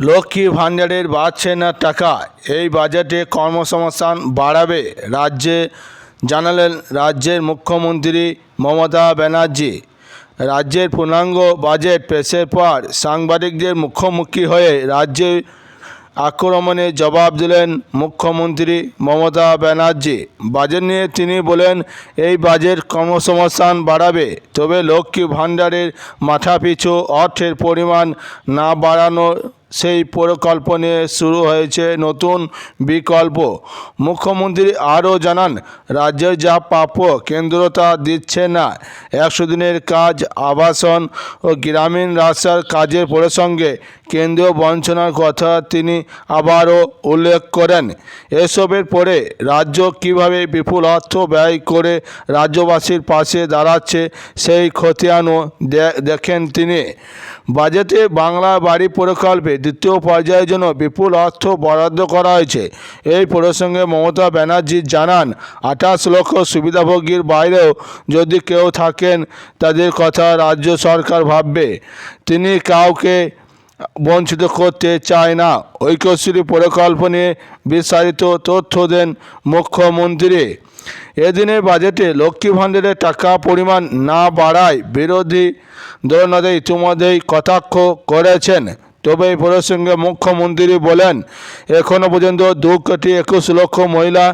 লক্ষ্মী ভাণ্ডারের বাড়ছে না টাকা। এই বাজেটে কর্মসংস্থান বাড়াবে রাজ্যে, জানালেন রাজ্যের মুখ্যমন্ত্রী মমতা ব্যানার্জি। রাজ্যের পূর্ণাঙ্গ বাজেট পেশের পর সাংবাদিকদের মুখোমুখি হয়ে রাজ্যে আক্রমণে জবাব দিলেন মুখ্যমন্ত্রী মমতা ব্যানার্জি। বাজেট নিয়ে তিনি বলেন, এই বাজেট কর্মসংস্থান বাড়াবে, তবে লক্ষ্মী ভাণ্ডারের মাথাপিছু অর্থের পরিমাণ না বাড়ানো সেই প্রকল্প নিয়ে শুরু হয়েছে, নতুন বিকল্প। মুখ্যমন্ত্রী আরও জানান, রাজ্যের যা প্রাপ্য কেন্দ্র তা দিচ্ছে না। একশো দিনের কাজ, আবাসন ও গ্রামীণ রাস্তার কাজের প্রসঙ্গে কেন্দ্রীয় বঞ্চনার কথা তিনি আবারও উল্লেখ করেন। এসবের পরে রাজ্য কীভাবে বিপুল অর্থ ব্যয় করে রাজ্যবাসীর পাশে দাঁড়াচ্ছে, সেই খতিয়ানও দেখেন তিনি। বাজেটে বাংলা বাড়ি প্রকল্পে দ্বিতীয় পর্যায়ের জন্য বিপুল অর্থ বরাদ্দ করা হয়েছে। এই প্রসঙ্গে মমতা ব্যানার্জি জানান, আঠাশ লক্ষ সুবিধাভোগীর বাইরেও যদি কেউ থাকেন, তাদের কথা রাজ্য সরকার ভাববে। তিনি কাউকে বঞ্চিত করতে চায় না। ঐক্যশ্রী প্রকল্প নিয়ে বিস্তারিত তথ্য দেন মুখ্যমন্ত্রী। এদিনের বাজেটে লক্ষ্মী ভাণ্ডারের টাকা পরিমাণ না বাড়ায় বিরোধী দলনেতা ইতিমধ্যেই কটাক্ষ করেছেন। তবে এই প্রসঙ্গে মুখ্যমন্ত্রী বলেন এখনও পর্যন্ত দু কোটি একুশ লক্ষ মহিলা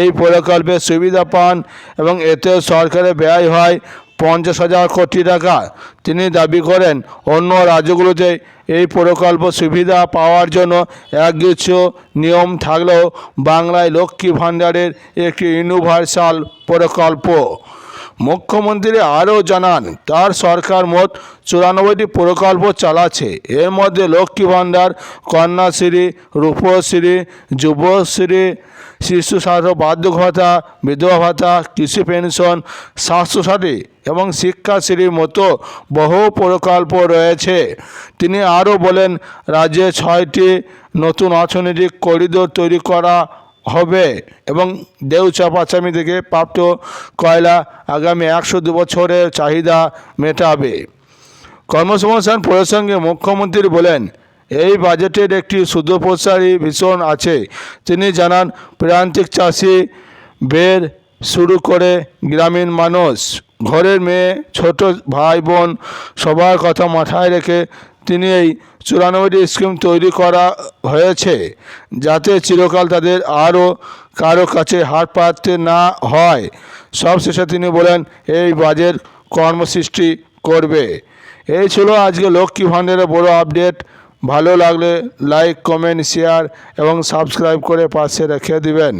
এই প্রকল্পের সুবিধা পান এবং এতে সরকারের ব্যয় হয় পঞ্চাশ হাজার কোটি টাকা। তিনি দাবি করেন, অন্য রাজ্যগুলোতে এই প্রকল্প সুবিধা পাওয়ার জন্য একগুচ্ছ নিয়ম থাকলেও বাংলায় লক্ষ্মী ভাণ্ডারের একটি ইউনিভার্সাল প্রকল্প। মুখ্যমন্ত্রী আরও জানান, তার সরকার মোট চুরানব্বইটি প্রকল্প চালাচ্ছে। এর মধ্যে লক্ষ্মী ভাণ্ডার, কন্যাশ্রী, রূপশ্রী, যুবশ্রী শিশু স্বাস্থ্য বার্ধক্য ভাতা বিধবা ভাতা, কৃষি পেনশন, স্বাস্থ্যসাথী এবং শিক্ষাশ্রীর মতো বহু প্রকল্প রয়েছে। তিনি আরও বলেন, রাজ্যে ছয়টি নতুন অর্থনৈতিক করিডোর তৈরি করা হবে এবং দেউচা পাচামি থেকে প্রাপ্ত কয়লা আগামী একশো দু বছরের চাহিদা মেটাবে। কর্মসংস্থান প্রসঙ্গে মুখ্যমন্ত্রী বলেন, এই বাজেটের একটি সুদূরপ্রসারী ভীষণ আছে। তিনি জানান, প্রান্তিক চাষি বের শুরু করে গ্রামীণ মানুষ, ঘরের মেয়ে, ছোট ভাই বোন সবার কথা মাথায় রেখে তিনি এই চুরানব্বইটি স্কিম তৈরি করা হয়েছে যাতে চিরকাল তাদের আরও কারও কাছে হাত পাততে না হয়। সবশেষে তিনি বলেন, এই বাজেট কর্মসৃষ্টি করবে। এই ছিল আজকে লক্ষ্মী ভাণ্ডারের বড় আপডেট। ভালো লাগলে লাইক, কমেন্ট, শেয়ার এবং সাবস্ক্রাইব করে পাশে রেখে দিবেন।